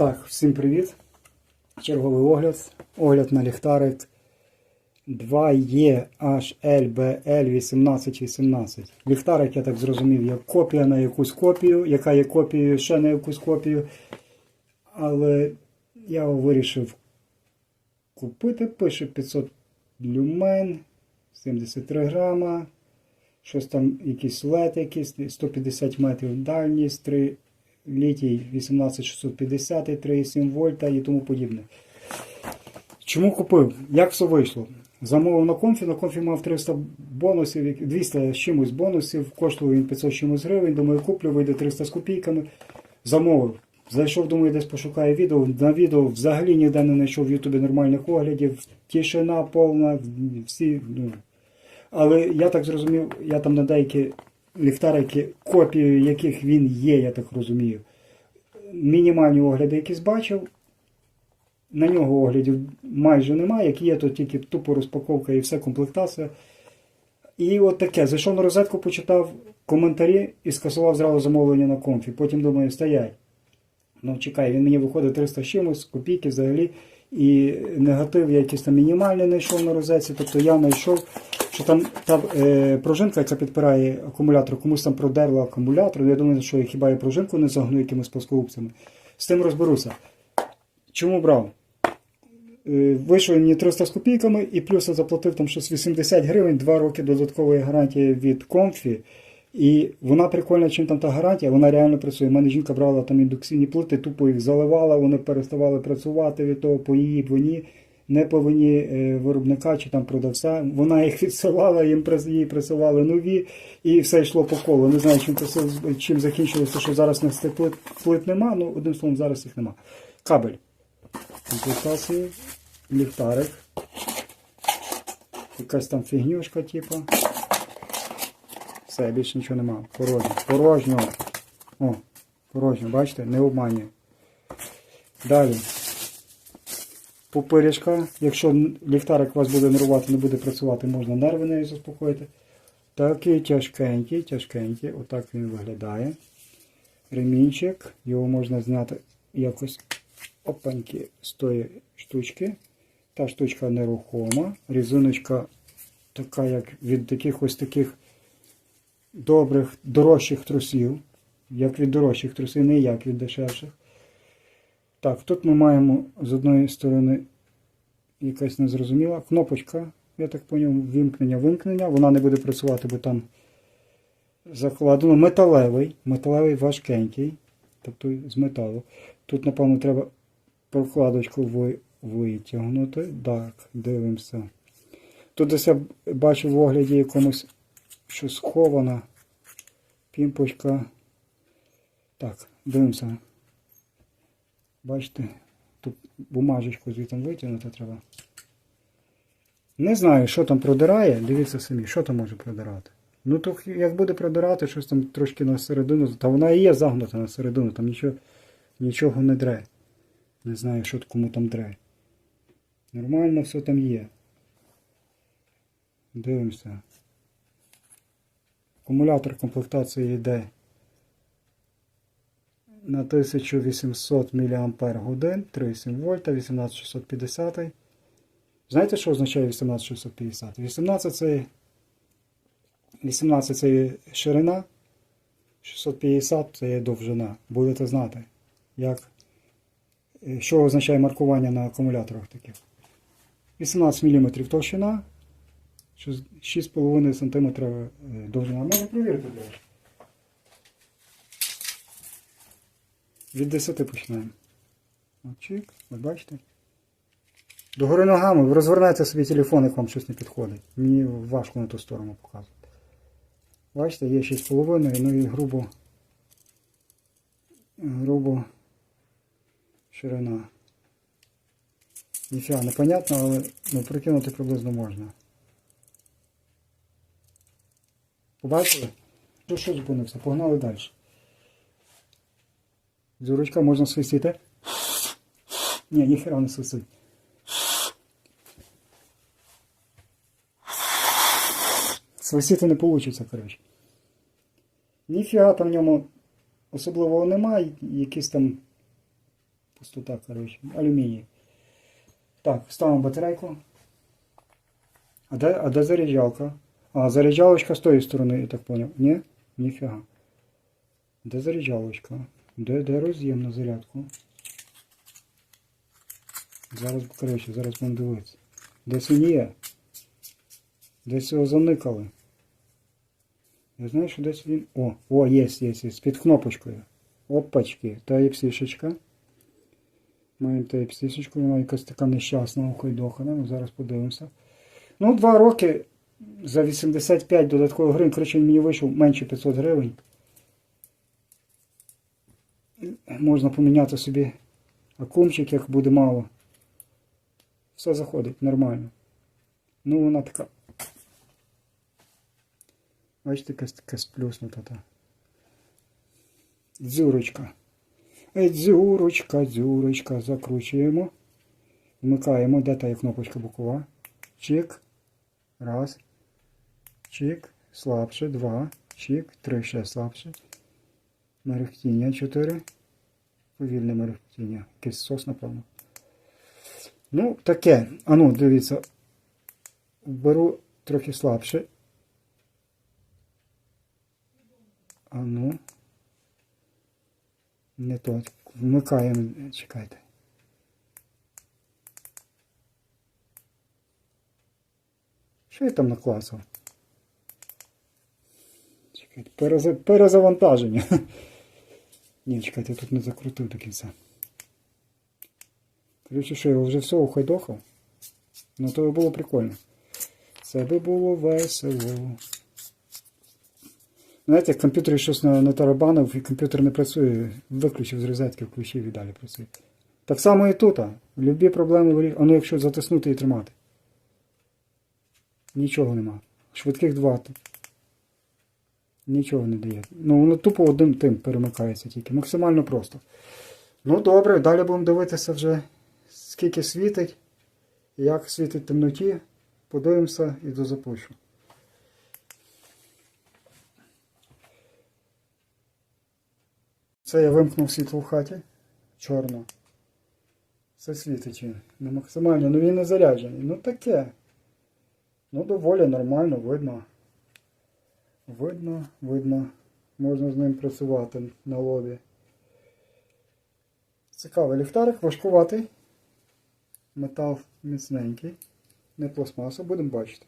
Так, всім привіт. Черговий огляд. Огляд на ліхтарик 2EHLBL1818. Ліхтарик, я так зрозумів, як копія на якусь копію, яка є копією ще на якусь копію. Але я вирішив купити. Пише 500 люмен, 73 грама. Щось там, якийсь лед якийсь, 150 метрів дальність, 3 літій 18650, 3,7 вольта і тому подібне. Чому купив? Як все вийшло? Замовив на конфі, на конфі мав 300 бонусів, 200 з чимось бонусів, коштував він 500 з чимось гривень, думаю, куплю, вийде 300 з копійками. Замовив. Зайшов, думаю, десь пошукаю відео. На відео взагалі ніде не знайшов в Ютубі нормальних оглядів. Тишина повна, всі. Ну. Але я так зрозумів, я там на деякі ліхтарики, копію яких він є, я так розумію. Мінімальні огляди якісь бачив. На нього оглядів майже немає, як є, то тільки тупо розпаковка і все, комплектація. І от таке. Зайшов на розетку, почитав коментарі і скасував зразу замовлення на конфі. Потім думаю, стоять. Ну, чекай, він мені виходить 300 з чимось, копійки взагалі. І негатив я якийсь там мінімальний знайшов на розетці. Тобто я знайшов, що там та е, пружинка, яка підпирає акумулятор, комусь там продерла акумулятор. Я думаю, що хіба я пружинку не загну якимись плоскогубцями. З тим розберуся. Чому брав? Е, Вийшов мені 300 з копійками і плюс я заплатив там щось 80 гривень, 2 роки додаткової гарантії від Comfy. І вона прикольна, чим там та гарантія, вона реально працює. У мене жінка брала там індукційні плити, тупо їх заливала, вони переставали працювати від того по її вині, не по вині е, виробника чи там продавця. Вона їх відсилала, їм їй присилали нові, і все йшло по колу. Не знаю, чим, чим закінчилося, що зараз на цих плит, плит нема, ну одним словом, зараз їх нема. Кабель комплектації, ліхтарик. Якась там фігнюшка, типу. Все, більше нічого нема. Порожньо. Порожньо. О, порожньо, бачите? Не обманює. Далі. Пупирішка. Якщо ліхтарик вас буде нервувати, не буде працювати, можна нерви нею заспокоїти. Такий тяжкенький, тяжкенький. Отак він виглядає. Ремінчик. Його можна зняти якось опаньки з тої штучки. Та штучка нерухома. Різиночка така, як від таких ось таких добрих, дорожчих трусів. Як від дорожчих трусів, не як від дешевших. Так, тут ми маємо з одної сторони якась незрозуміла кнопочка, я так поняв, вимкнення, вимкнення. Вона не буде працювати, бо там закладено металевий, металевий важкенький, тобто з металу. Тут, напевно, треба прокладочку ви- витягнути. Так, дивимося. Тут десь я бачу в огляді якомусь, що схована пімпочка. Так, дивимося. Бачите, тут бумажечку звідти витягнути треба. Не знаю, що там продирає. Дивіться самі, що там може продирати. Ну, то як буде продирати щось там трошки на середину, та вона і є загнута на середину, там нічого, нічого не дре. Не знаю, що кому там дре. Нормально все там є. Дивимося. Акумулятор комплектації йде на 1800 мАч, 3,7 вольта, 18650. Знаєте, що означає 18650? 18 це 18 це ширина, 650 це є довжина. Будете знати, як, що означає маркування на акумуляторах таких. 18 мм товщина, 6,5 см е, довжина. Можна провірити, до речі. Від 10 починаємо. Очік, ви бачите? Догори ногами, ви розвернете собі телефон, як вам щось не підходить. Мені важко на ту сторону показувати. Бачите, є 6,5, ну і грубо, грубо ширина. Ніфіга непонятно, але ну, прикинути приблизно можна. Побачили? Ну що зупинився? Погнали далі. Зірочка можна свистіти. Ні, ніхера не свистить. Свистіти не вийде, коротше. Ніфіга там в ньому особливого немає. Якийсь там Пустота, коротше. Алюміній. Так, ставимо батарейку. А де, а де заряджалка? А, заряджалочка з тої сторони, я так поняв. Ні? Ніфіга. Де заряджалочка? Де, де роз'єм на зарядку? Зараз, коротше, зараз будемо дивитися. Десь він є. Десь його заникали. Я знаю, що десь він. О, о, є, є, є. Під кнопочкою. Опачки. Type-C-шечка. Маємо Type-C-шечку, вона якась така нещасна охойдохана. Ну, зараз подивимося. Ну, два роки за 85 додаткових гривень. Коротше, мені вийшов менше 500 гривень. Можна поміняти собі акумчик, як буде мало. Все заходить нормально. Ну, вона така. Бачите, якась така сплюснута. Та. Дзюрочка. Е, Дзюрочка, дзюрочка. Закручуємо. Вмикаємо. Де та є кнопочка бокова? Чик. Раз. Чик. Слабше. Два. Чик. Три. Ще слабше. Мерехтіння. Чотири. Повільне мерехтіння. Якийсь сос, напевно. Ну, таке. Ану, дивіться. Беру трохи слабше. Ану. Не то. Вмикаємо. Чекайте. Що я там накласив? Перезавантаження. Ні, чекайте, я тут не закрутив до кінця. Короче, що, я вже все ухайдохав? Ну то було прикольно. Це би було весело. Знаєте, як комп'ютері щось на, на тарабанив і комп'ютер не працює, виключив з розетки, включив і далі працює. Так само і тут. Любі проблеми вирішує. А ну якщо затиснути і тримати. Нічого нема. Швидких два. Нічого не дає. Ну воно тупо одним тим перемикається тільки. Максимально просто. Ну добре, далі будемо дивитися вже, скільки світить, як світить темноті. Подивимося і дозапущу. Це я вимкнув світло в хаті. Чорно. Це світить він. Не максимально, ну він не заряджений. Ну таке. Ну доволі нормально, видно. Видно, видно. Можна з ним працювати на лобі. Цікавий ліхтарик, важкуватий. Метал міцненький. Не пластмаса, будемо бачити.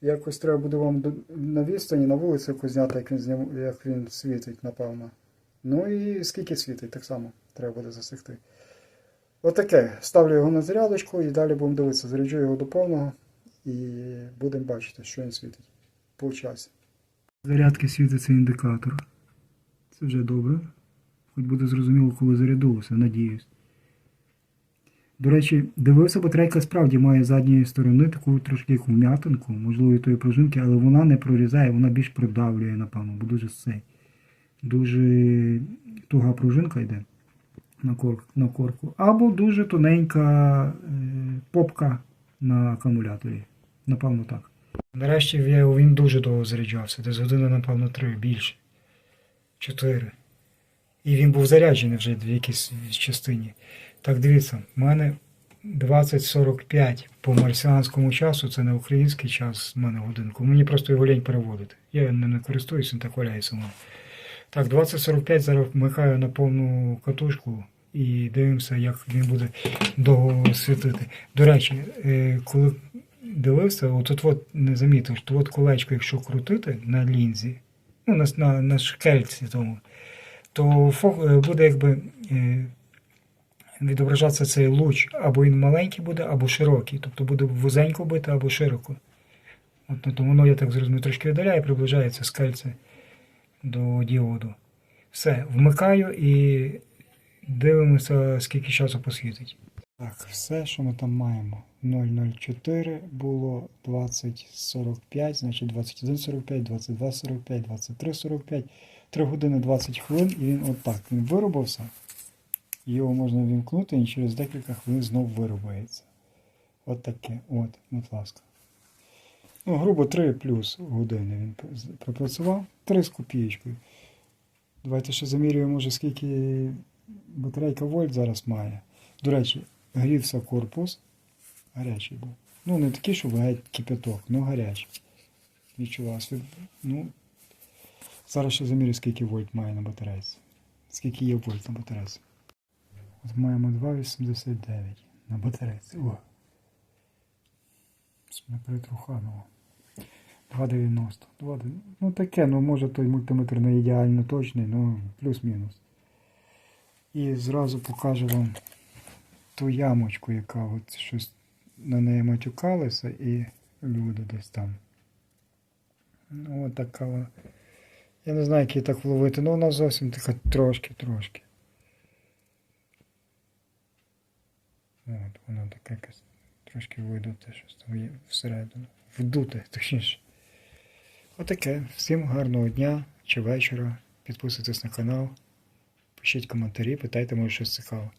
Якось треба буде вам на відстані, на вулиці зняти, як він, як він світить, напевно. Ну і скільки світить, так само треба буде засекти. Отаке. Ставлю його на зарядочку і далі будемо дивитися. Заряджу його до повного і будемо бачити, що він світить по часі. Зарядки світиться індикатор. Це вже добре. Хоч буде зрозуміло, коли зарядилося, надіюсь. До речі, дивився, батарейка справді має з задньої сторони таку трошки вм'ятинку, можливо, і тої пружинки, але вона не прорізає, вона більш придавлює, напевно, бо дуже сей. Дуже туга пружинка йде на, кор, на корку. Або дуже тоненька е, попка на акумуляторі. Напевно, так. Нарешті він дуже довго заряджався, десь години, напевно, три, більше. Чотири. І він був заряджений вже в якійсь частині. Так, дивіться, в мене 20.45 по марсіанському часу, це не український час в мене годинку. Мені просто його лень переводити. Я ним не користуюсь, він так валяється у мене. Так, 20.45 зараз вмикаю на повну катушку і дивимося, як він буде довго світити. До речі, е, коли дивився, отут от не замітив, що от колечко, якщо крутити на лінзі, ну, на, на, на шкельці тому, то фо- е, буде якби е, відображатися цей луч, або він маленький буде, або широкий. Тобто буде вузенько бити, або широко. От, ну, то воно, я так зрозумів, трошки віддаляє, приближається скельце до діоду. Все, вмикаю і дивимося, скільки часу посвітить. Так, все, що ми там маємо. 004 було 20.45, значить 21.45, 22.45, 23.45, 3 години 20 хвилин, і він отак. Він виробився. Його можна вімкнути, і через декілька хвилин знов вирубається. От таке. От, будь ласка. Ну, грубо 3 плюс години він пропрацював. 3 з копієчкою. Давайте ще замірюємо, може, скільки батарейка вольт зараз має. До речі, грівся корпус. Гарячий був. Ну, не такий, щоб геть кипяток, ну гарячий. Відчувався. Ну, зараз ще замірю, скільки вольт має на батарейці. Скільки є вольт на батарейці. От маємо 2,89 на батарейці. О. Мене перетрухануло. 2,90. 2, ну таке, ну може той мультиметр не ідеально точний, ну плюс-мінус. І зразу покажу вам ту ямочку, яка от щось на неї матюкалися, і люди десь там. Ну, от така. Я не знаю, як її так вловити, ну вона зовсім така трошки-трошки. От, вона така якась трошки видуте, щось там є всередину. Вдуте, точніше. Отаке. Всім гарного дня чи вечора. Підписуйтесь на канал, пишіть коментарі, питайте, може щось цікаве.